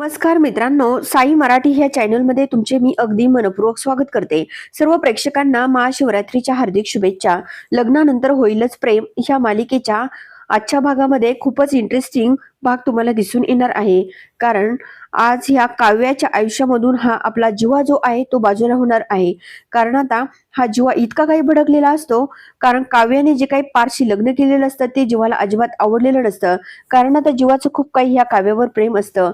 नमस्कार मित्रांनो साई मराठी ह्या चॅनलमध्ये तुमचे मी अगदी मनपूर्वक स्वागत करते. सर्व प्रेक्षकांना महाशिवरात्रीच्या हार्दिक शुभेच्छा. लग्नानंतर होईलच प्रेम. ह्या मालिकेच्या आजच्या भागामध्ये खूपच इंटरेस्टिंग भाग तुम्हाला दिसून येणार आहे. कारण आज ह्या काव्याच्या आयुष्यामधून हा आपला जीवा जो आहे तो बाजूला होणार आहे. कारण आता हा जीवा इतका काही भडकलेला असतो कारण काव्याने जे काही पारशी लग्न केलेलं असतं ते जीवाला अजिबात आवडलेलं नसतं. कारण आता जीवाचं खूप काही ह्या काव्यावर प्रेम असतं.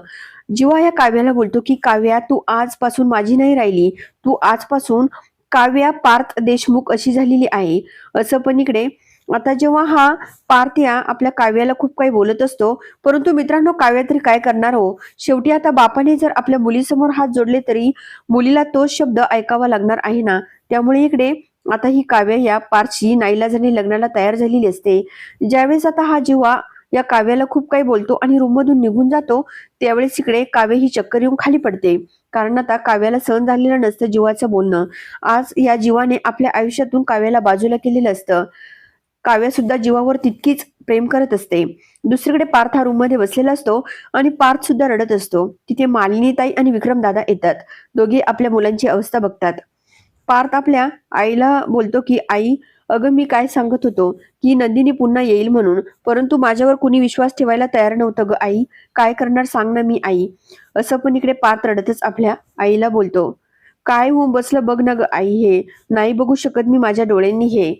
जीवा या काव्याला बोलतो की काव्या तू आजपासून माझी नाही राहिली. तू आजपासून काव्या पार्थ देशमुख अशी झालेली आहे. असं पण इकडे आता जेव्हा हा पार्थ या आपल्या काव्याला खूप काही बोलत असतो परंतु मित्रांनो काव्या तरी काय करणार हो? शेवटी आता बापाने जर आपल्या मुलीसमोर हात जोडले तरी मुलीला तोच शब्द ऐकावा लागणार आहे ना? त्यामुळे इकडे आता ही काव्या या पार्थशी नाईलाजाने लग्नाला तयार झालेली असते. ज्यावेळेस आता हा जेव्हा या काव्याला खूप काही बोलतो आणि रूममधून निघून जातो त्यावेळेस इकडे काव्य ही चक्कर येऊन खाली पडते. कारण आता काव्याला सहन झालेलं नसतं जीवाचं बोलणं. आज या जीवाने आपल्या आयुष्यातून काव्याला बाजूला केलेलं असतं. काव्या सुद्धा जीवावर तितकीच प्रेम करत असते. दुसरीकडे पार्थ हा रूममध्ये बसलेला असतो आणि पार्थ सुद्धा रडत असतो. तिथे मालिनीताई आणि विक्रम दादा येतात. दोघे आपल्या मुलांची अवस्था बघतात. पार्थ आपल्या आईला बोलतो की आई अगं मी काय सांगत होतो? की नंदिनी पुन्हा येईल म्हणून. परंतु माझ्यावर कुणी विश्वास ठेवायला तयार नव्हतं ग आई. काय करणार सांग ना मी आई. असं पण इकडे पार रडतच आपल्या आईला बोलतो. काय होऊन बसलं बघ ना ग आई हे. नाही बघू शकत मी माझ्या डोळ्यांनी हे.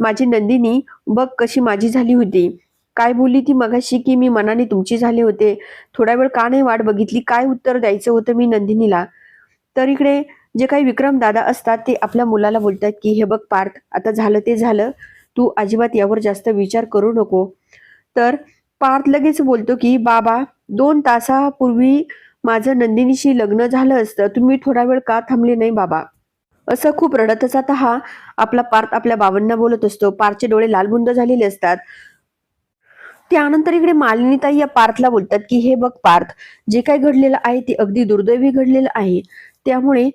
माझी नंदिनी बघ कशी माझी झाली होती. काय बोलली ती मगाशी की मी मनाने तुमची झाले होते. थोडा वेळ का नाही वाट बघितली? काय उत्तर द्यायचं होतं मी नंदिनीला? तर इकडे जे काही विक्रम दादा असतात ते आपल्या मुलाला बोलतात की हे बघ पार्थ आता झालं ते झालं. तू अजिबात यावर जास्त विचार करू नको. तर पार्थ लगेच बोलतो की बाबा दोन तासापूर्वी माझं नंदिनीशी लग्न झालं असतं. तुम्ही थोडा वेळ का थांबले नाही बाबा? असं खूप रडतच आता हा आपला पार्थ आपल्या बाबांना बोलत असतो. पार्थचे डोळे लालबुंद झालेले असतात. त्यानंतर इकडे मालिनीताई या पार्थला बोलतात की हे बघ पार्थ जे काही घडलेलं आहे ते अगदी दुर्दैवी घडलेलं आहे. त्यामुळे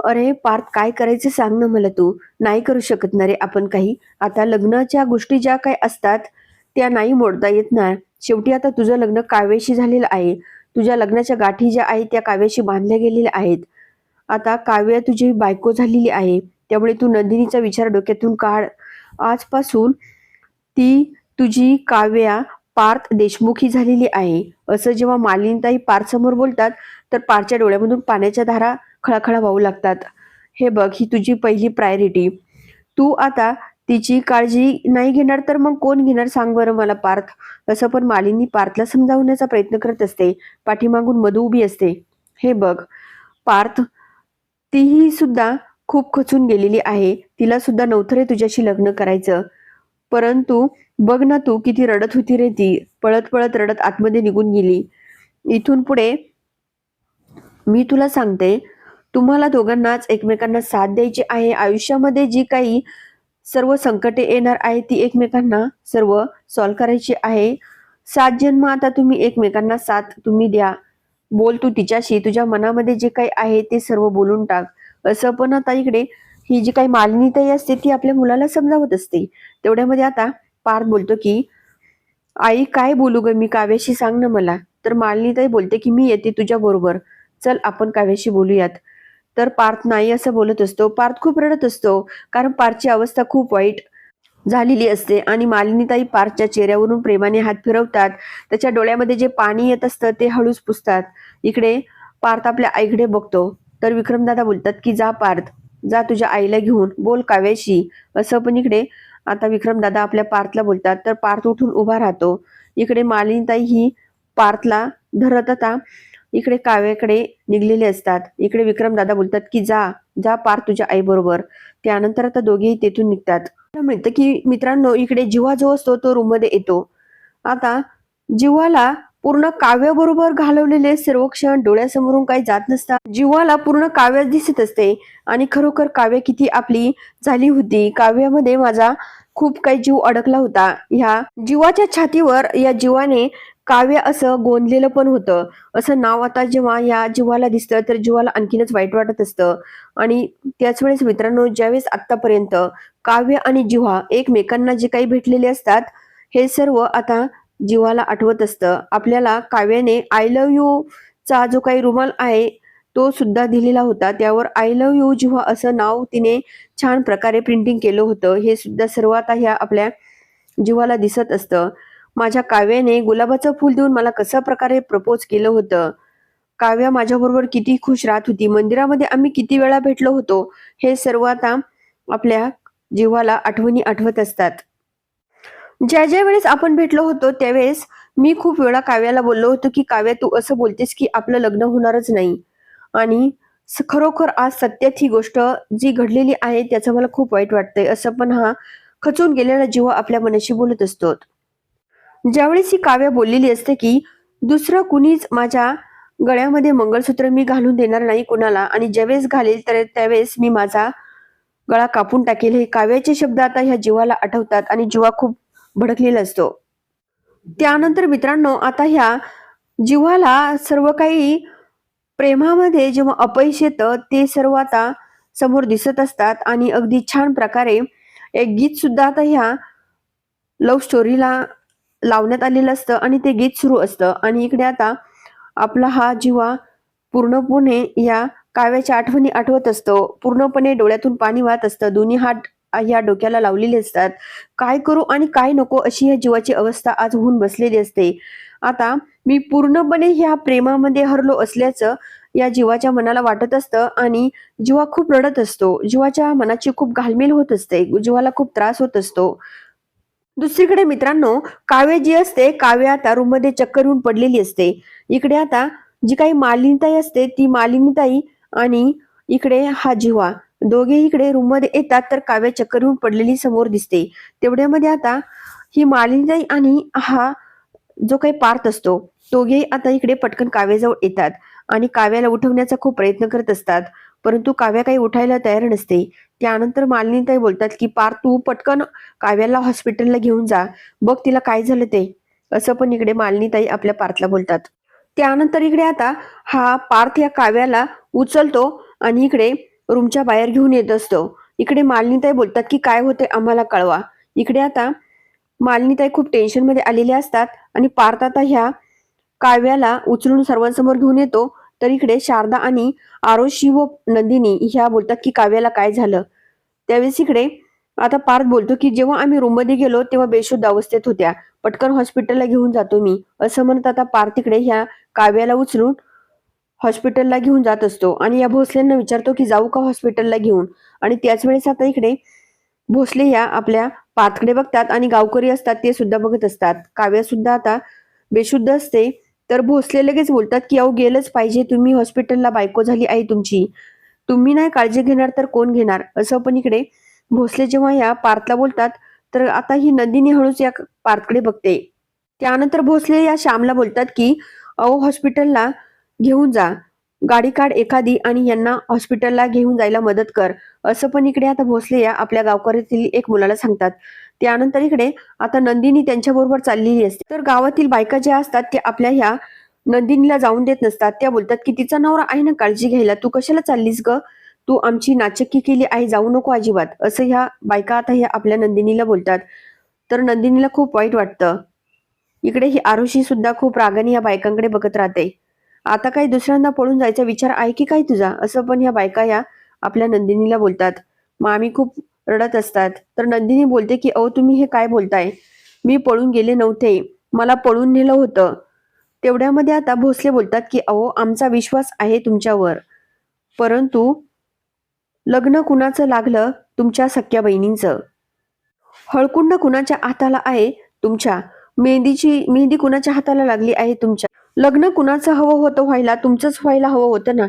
अरे पार्थ काय करायचं सांग ना मला तू. नाही करू शकत ना रे आपण काही. आता लग्नाच्या गोष्टी ज्या काय असतात त्या नाही मोडता येत ना शेवटी आता तुझं लग्न काव्याशी झालेलं आहे. तुझ्या लग्नाच्या गाठी ज्या आहेत त्या काव्याशी बांधल्या गेलेल्या आहेत. आता काव्या तुझी बायको झालेली आहे. त्यामुळे तू नंदिनीचा विचार डोक्यातून काढ. आजपासून ती तुझी काव्या पार्थ देशमुखी झालेली आहे. असं जेव्हा मालिनीताई पार्थ समोर बोलतात तर पारच्या डोळ्यामधून पाण्याच्या धारा खळाखळा वाहू लागतात. हे बघ ही तुझी पहिली प्रायोरिटी तू आता तिची काळजी नाही घेणार तर मग कोण घेणार सांग बरं मला पार्थ. असं पण मालिनी पार्थला समजावण्याचा प्रयत्न करत असते. पाठीमागून मधू उभी असते. हे बघ पार्थ तीही सुद्धा खूप खचून गेलेली आहे. तिला सुद्धा नवथरे तुझ्याशी लग्न करायचं. परंतु बघ ना तू किती रडत होती रे ती. पळत पळत रडत आतमध्ये निघून गेली. इथून पुढे मी तुला सांगते तुम्हाला दोघांनाच एकमेकांना साथ द्यायची आहे. आयुष्यामध्ये जी काही सर्व संकटे येणार आहे ती एकमेकांना सर्व सॉल्व करायची आहे. सात जन्म आता तुम्ही एकमेकांना साथ तुम्ही द्या. बोल तू तिच्याशी. तुझ्या मनामध्ये जे काही आहे ते सर्व बोलून टाक. असं पण आता इकडे ही जी काही मालिनीताई असते ती आपल्या मुलाला समजावत असते. तेवढ्यामध्ये आता पार्थ बोलतो की आई काय बोलू ग? मी काव्याशी सांग ना मला. तर मालिनीताई बोलते की मी येते तुझ्या बरोबर चल आपण काव्याशी बोलूयात. तर पार्थ नाही असं बोलत असतो. पार्थ खूप रडत असतो. कारण पार्थची अवस्था खूप वाईट झालेली असते. आणि मालिनीताई पार्थच्या चेहऱ्यावरून प्रेमाने हात फिरवतात. त्याच्या डोळ्यामध्ये जे पाणी येत असतं ते हळूच पुसतात. इकडे पार्थ आपल्या आईकडे बघतो. तर विक्रमदादा बोलतात की जा पार्थ जा तुझ्या आईला घेऊन. बोल काव्याशी. असं पण इकडे आता विक्रमदादा आपल्या पार्थला बोलतात. तर पार्थ उठून उभा राहतो. इकडे मालिनीताई ही पार्थला धरत आता इकडे काव्याकडे निघलेले असतात. इकडे विक्रमदादा बोलतात की जा जा पार तुझ्या आई बरोबर त्यानंतर आता दोघेही तेथून निघतात. मिळतं की मित्रांनो इकडे जिव्हा जो असतो तो रूममध्ये येतो. आता जिव्हाला पूर्ण काव्याबरोबर घालवलेले सर्व क्षण डोळ्यासमोरून काही जात नसतात जीवाला पूर्ण काव्य दिसत असते. आणि खरोखर काव्य किती आपली झाली होती. काव्यामध्ये माझा खूप काही जीव अडकला होता. ह्या जीवाच्या छातीवर या जीवाने काव्य असं गोंदलेलं पण होतं. असं नाव आता जेव्हा या जीवाला दिसतं तर जीवाला आणखीनच वाईट वाटत असतं. आणि त्याच वेळेस मित्रांनो ज्यावेळेस आतापर्यंत काव्य आणि जिव्हा एकमेकांना जे काही भेटलेले असतात हे सर्व आता जीवाला आठवत असतं. आपल्याला काव्याने आय लव्ह यू चा जो काही रुमाल आहे तो सुद्धा दिलेला होता. त्यावर आय लव्ह यू जिव्हा असं नाव तिने छान प्रकारे प्रिंटिंग केलं होतं. हे सुद्धा सर्व आता ह्या आपल्या जीवाला दिसत असतं. माझ्या काव्याने गुलाबाचं फूल देऊन मला कशा प्रकारे प्रपोज केलं होतं? काव्या माझ्याबरोबर किती खुश राहत होती. मंदिरामध्ये आम्ही किती वेळा भेटलो होतो हे सर्व आता आपल्या जीवाला आठवणी आठवत असतात. ज्या ज्या वेळेस आपण भेटलो होतो त्यावेळेस मी खूप वेळा काव्याला बोललो होतो की काव्या तू असं बोलतेस की आपलं लग्न होणारच नाही. आणि खरोखर आज सत्यात ही गोष्ट जी घडलेली आहे त्याचं मला खूप वाईट वाटतंय. असं पण हा खचून गेलेला जीव आपल्या मनाशी बोलत असतो. ज्यावेळेस ही काव्य बोललेली असते की दुसरं कुणीच माझ्या गळ्यामध्ये मंगळसूत्र मी घालून देणार नाही कुणाला आणि ज्यावेळेस घालेल तर त्यावेळेस मी माझा गळा कापून टाकेल. हे काव्याचे शब्द आता ह्या जीवाला आठवतात आणि जीवा खूप भडकलेला असतो. त्यानंतर मित्रांनो आता ह्या जीवाला सर्व काही प्रेमामध्ये जेव्हा अपयश येतं ते सर्व आता समोर दिसत असतात आणि अगदी छान प्रकारे एक गीत सुद्धा आता ह्या लव्ह स्टोरीला लावण्यात आलेलं असतं आणि ते गीत सुरू असतं. आणि इकडे आता आपला हा जीवा पूर्णपणे या काव्याच्या आठवणी आठवत असतो. पूर्णपणे डोळ्यातून पाणी वाहत असतं. दोन्ही हात या डोक्याला लावलेले असतात. काय करू आणि काय नको अशी या जीवाची अवस्था आज होऊन बसलेली असते. आता मी पूर्णपणे ह्या प्रेमामध्ये हरलो असल्याचं या जीवाच्या मनाला वाटत असतं आणि जीवा खूप रडत असतो. जीवाच्या मनाची खूप घालमेल होत असते. जीवाला खूप त्रास होत असतो. दुसरीकडे मित्रांनो काव्य जी असते काव्य आता रूममध्ये चक्कर येऊन पडलेली असते. इकडे आता जी काही मालिनीताई असते ती मालिनीताई आणि इकडे हा जिवा दोघे इकडे रूममध्ये येतात तर काव्य चक्कर येऊन पडलेली समोर दिसते. तेवढ्यामध्ये आता ही मालिनीताई आणि हा जो काही पार्थ असतो दोघे आता इकडे पटकन काव्याजवळ येतात आणि काव्याला उठवण्याचा खूप प्रयत्न करत असतात. परंतु काव्या काही उठायला तयार नसते. त्यानंतर मालिनीताई बोलतात की पार्थ तू पटकन काव्याला हॉस्पिटलला घेऊन जा. बघ तिला काय झालं ते. असं पण इकडे मालिनीताई आपल्या पार्थला बोलतात. त्यानंतर इकडे आता हा पार्थ या काव्याला उचलतो आणि इकडे रूमच्या बाहेर घेऊन येत असतो. इकडे मालिनीताई बोलतात की काय होते आम्हाला कळवा. इकडे आता मालिनीताई खूप टेन्शनमध्ये आलेल्या असतात आणि पार्थ आता ह्या काव्याला उचलून सर्वांसमोर घेऊन येतो. तर इकडे शारदा आणि आरोशी व नंदिनी ह्या बोलतात की काव्याला काय झालं? त्यावेळेस इकडे आता पार्थ बोलतो की जेव्हा आम्ही रूममध्ये गेलो तेव्हा बेशुद्ध अवस्थेत होत्या. पटकन हॉस्पिटलला घेऊन जातो मी. असं म्हणत आता पार्थ इकडे ह्या काव्याला उचलून हॉस्पिटलला घेऊन जात असतो. आणि या भोसलेंना विचारतो की जाऊ का हॉस्पिटलला घेऊन? आणि त्याच वेळेस आता इकडे भोसले ह्या आपल्या पार्थकडे बघतात आणि गावकरी असतात ते सुद्धा बघत असतात. काव्या सुद्धा आता बेशुद्ध असते. तर भोसले लगेच बोलतात की अहो गेलंच पाहिजे. तुम्ही हॉस्पिटलला बायको झाली आहे तुमची. तुम्ही नाही काळजी घेणार तर कोण घेणार? असं पण इकडे भोसले जेव्हा या पार्थला बोलतात तर आता ही नंदिनी हळूच या पार्थकडे बघते. त्यानंतर भोसले या श्यामला बोलतात की अहो हॉस्पिटलला घेऊन जा. गाडी काढ एखादी आणि यांना हॉस्पिटलला घेऊन जायला मदत कर. असं पण इकडे आता भोसले या आपल्या गावकऱ्यातील एक मुलाला सांगतात. त्यानंतर इकडे आता नंदिनी त्यांच्या बरोबर चाललेली असते. तर गावातील बायका ज्या असतात त्या आपल्या ह्या नंदिनीला जाऊन देत नसतात. त्या बोलतात की तिचा नवरा आहे ना काळजी घ्यायला. तू कशाला चाललीस ग? तू आमची नाचक्की केली आहे जाऊ नको अजिबात. असं ह्या बायका आता ह्या आपल्या नंदिनीला बोलतात. तर नंदिनीला खूप वाईट वाटतं. इकडे ही आरुषी सुद्धा खूप रागाने या बायकांकडे बघत राहते. आता काही दुसऱ्यांदा पळून जायचा विचार आहे की काय तुझा? असं पण ह्या बायका या आपल्या नंदिनीला बोलतात. मामी खूप रडत असतात. तर नंदिनी बोलते की अहो तुम्ही हे काय बोलताय? मी पळून गेले नव्हते. मला पळून नेलं होतं. तेवढ्यामध्ये आता भोसले बोलतात की अहो आमचा विश्वास आहे तुमच्यावर. परंतु लग्न कुणाचं लागलं? तुमच्या सख्या बहिणींचं. हळकुंड कुणाच्या हाताला आहे? तुमच्या. मेहंदीची मेहंदी कुणाच्या हाताला लागली आहे तुमच्या? लग्न कुणाचं हवं होतं व्हायला? तुमचंच व्हायला हवं होतं ना?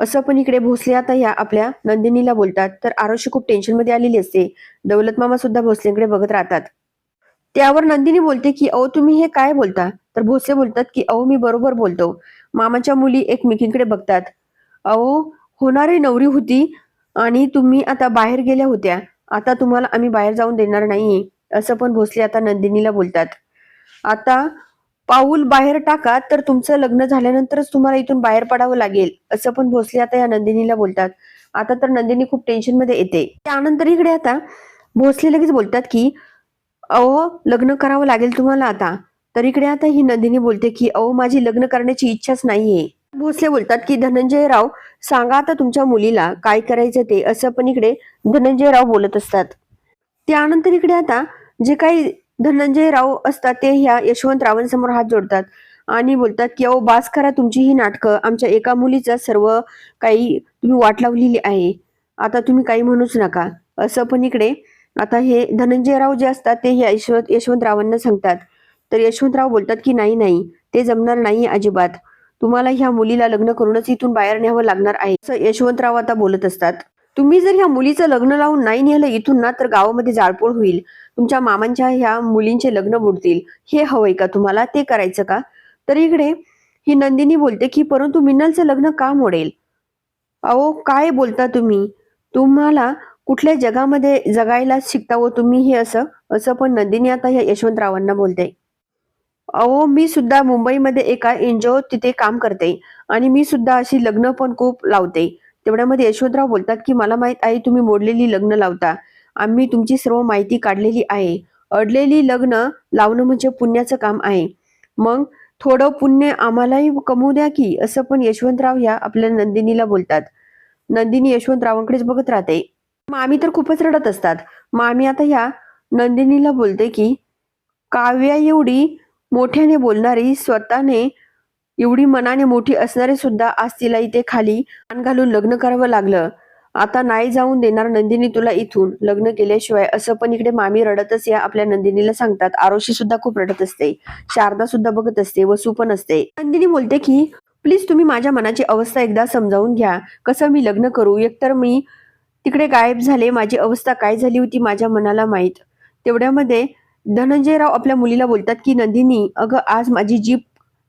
असं पण इकडे भोसले आता या आपल्या नंदिनीला बोलतात. तर आरोशी खूप टेन्शनमध्ये आलेली असते. दौलत मामा सुद्धा भोसलेंकडे बघत राहतात. त्यावर नंदिनी बोलते की अहो तुम्ही हे काय बोलता? तर भोसले बोलतात की अहो मी बरोबर बोलतो. मामाच्या मुली एकमेकींकडे बघतात. अहो होणारी नवरी होती आणि तुम्ही आता बाहेर गेल्या होत्या. आता तुम्हाला आम्ही बाहेर जाऊन देणार नाहीये. असं पण भोसले आता नंदिनीला बोलतात. आता पाऊल बाहेर टाका तर तुमचं लग्न झाल्यानंतरच तुम्हाला इथून बाहेर पडावं लागेल असं पण भोसले आता या नंदिनीला बोलतात. आता तर नंदिनी खूप टेन्शनमध्ये येते. त्यानंतर इकडे आता भोसले लगेच बोलतात की अहो लग्न करावं लागेल तुम्हाला आता. तर इकडे आता ही नंदिनी बोलते की अहो माझी लग्न करण्याची इच्छाच नाहीये. भोसले बोलतात की धनंजय राव सांगा आता तुमच्या मुलीला काय करायचं ते असं पण इकडे धनंजय राव बोलत असतात. त्यानंतर इकडे आता जे काही धनंजय राव असतात ते ह्या यशवंत रावांसमोर हात जोडतात. आणि बोलतात की अहो बास करा तुमची ही नाटकं. आमच्या एका मुलीचा सर्व काही तुम्ही वाट लावलेली आहे. आता तुम्ही काही म्हणूच नका. असं पण इकडे. आता हे धनंजयराव जे असतात ते ह्या यशवंत यशवंतरावांना सांगतात. तर यशवंतराव बोलतात की नाही नाही. ते जमणार नाही अजिबात. तुम्हाला ह्या मुलीला लग्न करूनच इथून बाहेर न्यावं लागणार आहे. असं यशवंतराव आता बोलत असतात. तुम्ही जर ह्या मुलीचं लग्न लावून नाही नेलं इथून ना तर गावामध्ये जाळपोळ होईल. तुमच्या मामांच्या ह्या मुलींचे लग्न बुडतील. हे हवंय का तुम्हाला? ते करायचं का? तर इकडे ही नंदिनी बोलते की परंतु मिनलचं लग्न का मोडेल? अहो काय बोलता तुम्ही? तुम्हाला कुठल्या जगामध्ये जगायला शिकता व तुम्ही हे असं? असं पण नंदिनी आता ह्या यशवंतरावांना बोलते. अहो मी सुद्धा मुंबईमध्ये एका एनजीओ तिथे काम करते आणि मी सुद्धा अशी लग्न पण खूप लावते. तेवढ्यामध्ये यशवंतराव बोलतात की मला माहीत आहे तुम्ही मोडलेली लग्न लावता. आम्ही तुमची सर्व माहिती काढलेली आहे. अडलेली लग्न लावणं म्हणजे पुण्याचं काम आहे. मग थोडं पुण्य आम्हालाही कमवू द्या की असं पण यशवंतराव ह्या आपल्या नंदिनीला बोलतात. नंदिनी यशवंतरावांकडेच बघत राहते. मामी तर खूपच रडत असतात. मामी आता ह्या नंदिनीला बोलते की काव्या एवढी मोठ्याने बोलणारी स्वतःने एवढी मनाने मोठी असणारे सुद्धा आज तिला इथे खाली मान घालून लग्न करावं लागलं. आता नाही जाऊन देणार नंदिनी तुला इथून. लग्न केल्याशिवाय असं पण इकडे मामी रडतच या आपल्या नंदिनीला सांगतात. आरोशी सुद्धा खूप रडत असते. शारदा सुद्धा बघत असते. वसू पण असते. नंदिनी बोलते की प्लीज तुम्ही माझ्या मनाची अवस्था एकदा समजावून घ्या. कसं मी लग्न करू? एकतर मी तिकडे गायब झाले. माझी अवस्था काय झाली होती माझ्या मनाला माहीत. तेवढ्यामध्ये धनंजयराव आपल्या मुलीला बोलतात की नंदिनी अगं आज माझी जीप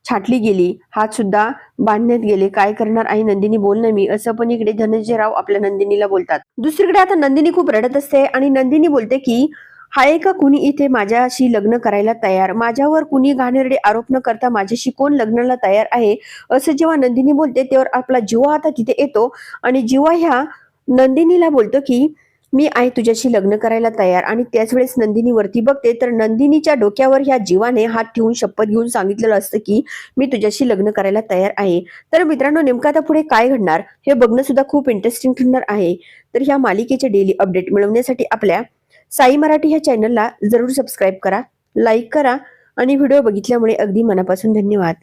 छाटली गेली. हात सुद्धा बांधण्यात गेले. काय करणार आहे नंदिनी बोल ना मी. असं पण इकडे धनंजयराव आपल्या नंदिनीला बोलतात. दुसरीकडे आता नंदिनी खूप रडत असते आणि नंदिनी बोलते की हाय का कुणी इथे माझ्याशी लग्न करायला तयार? माझ्यावर कुणी घाणेरडे आरोप न करता माझ्याशी कोण लग्नाला तयार आहे? असं जेव्हा नंदिनी बोलते तेव्हा आपला जीवा आता तिथे येतो आणि जीवा ह्या नंदिनीला बोलतो की मी आई तुझ्याशी लग्न करायला तयार आणि त्याच वेळेस नंदिनी वरती बघते तर नंदिनीच्या डोक्यावर ह्या जीवाने हात ठेवून शपथ घेऊन सांगितलेलं असतं की मी तुझ्याशी लग्न करायला तयार आहे. तर मित्रांनो नेमकं आता पुढे काय घडणार हे बघणं सुद्धा खूप इंटरेस्टिंग ठरणार आहे. तर ह्या मालिकेचे डेली अपडेट मिळवण्यासाठी आपल्या साई मराठी ह्या चॅनलला जरूर सबस्क्राईब करा लाईक करा आणि व्हिडिओ बघितल्यामुळे अगदी मनापासून धन्यवाद.